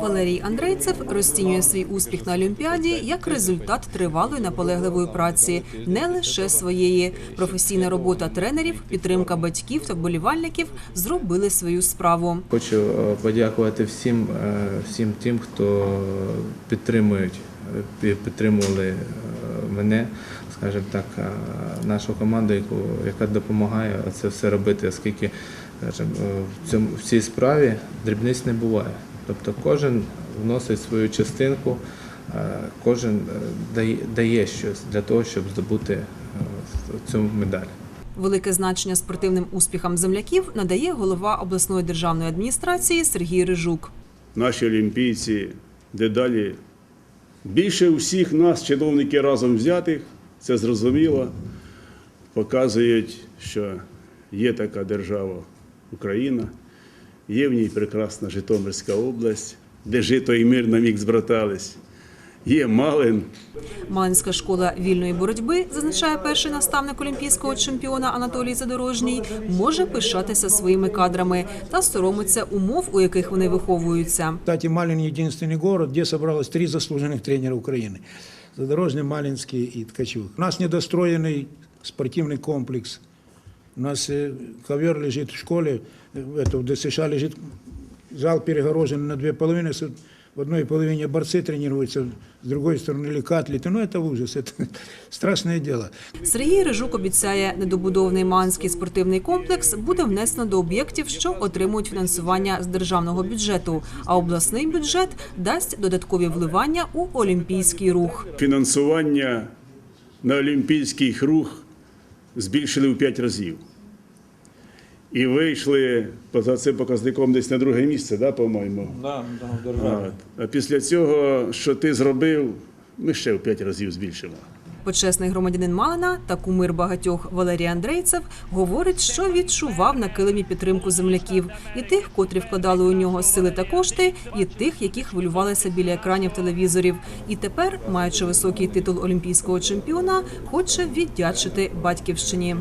Валерій Андрейцев розцінює свій успіх на Олімпіаді як результат тривалої наполегливої праці, не лише своєї. Професійна робота тренерів, підтримка батьків та вболівальників зробили свою справу. Хочу е, подякувати всім, е, всім тим, хто підтримують, підтримували е, мене, скажімо так, нашу команду, яка допомагає це все робити, оскільки в цьому в цій справі дрібниць не буває. Тобто кожен вносить свою частинку, е, кожен е, дає, щось для того, щоб здобути е, цю медаль. Велике значення спортивним успіхам земляків надає голова обласної державної адміністрації Сергій Рижук. наші олімпійці дедалі більше усіх нас, чиновники разом взятих, це зрозуміло, показують, що є така держава Україна, є в ній прекрасна Житомирська область, де жито і мир на мік збратались. Є Малин, Малинська школа вільної боротьби, зазначає перший наставник олімпійського чемпіона Анатолій Задорожній, може пишатися своїми кадрами та соромиться умов, у яких вони виховуються. Кстати, Малин единственный город, где собралось три заслуженных тренера Украины. Задорожный, Малинский и Ткачук. У нас недостроенный спортивный комплекс. У нас э, ковер лежит в школе, э, это, в ДСШ лежит зал перегорожен на две половины. С- В одной половине борцы тренируются, с другой стороны ликатлиты. Ну, это ужас, это страшное дело. Сергій Рижук обіцяє, недобудований Малинський спортивний комплекс буде внесено до об'єктів, що отримують фінансування з державного бюджету. А обласний бюджет дасть додаткові вливання у олімпійський рух. фінансування на олімпійський рух збільшили в 5 разів. І вийшли за цим показником десь на друге місце, да, по-моєму. Да, да, а, А після цього, що ти зробив, ми ще в 5 разів збільшимо. Почесний громадянин Малина та кумир багатьох Валерій Андрейцев говорить, що відчував на килимі підтримку земляків і тих, котрі вкладали у нього сили та кошти, і тих, які хвилювалися біля екранів телевізорів. І тепер, маючи високий титул олімпійського чемпіона, хоче віддячити батьківщині.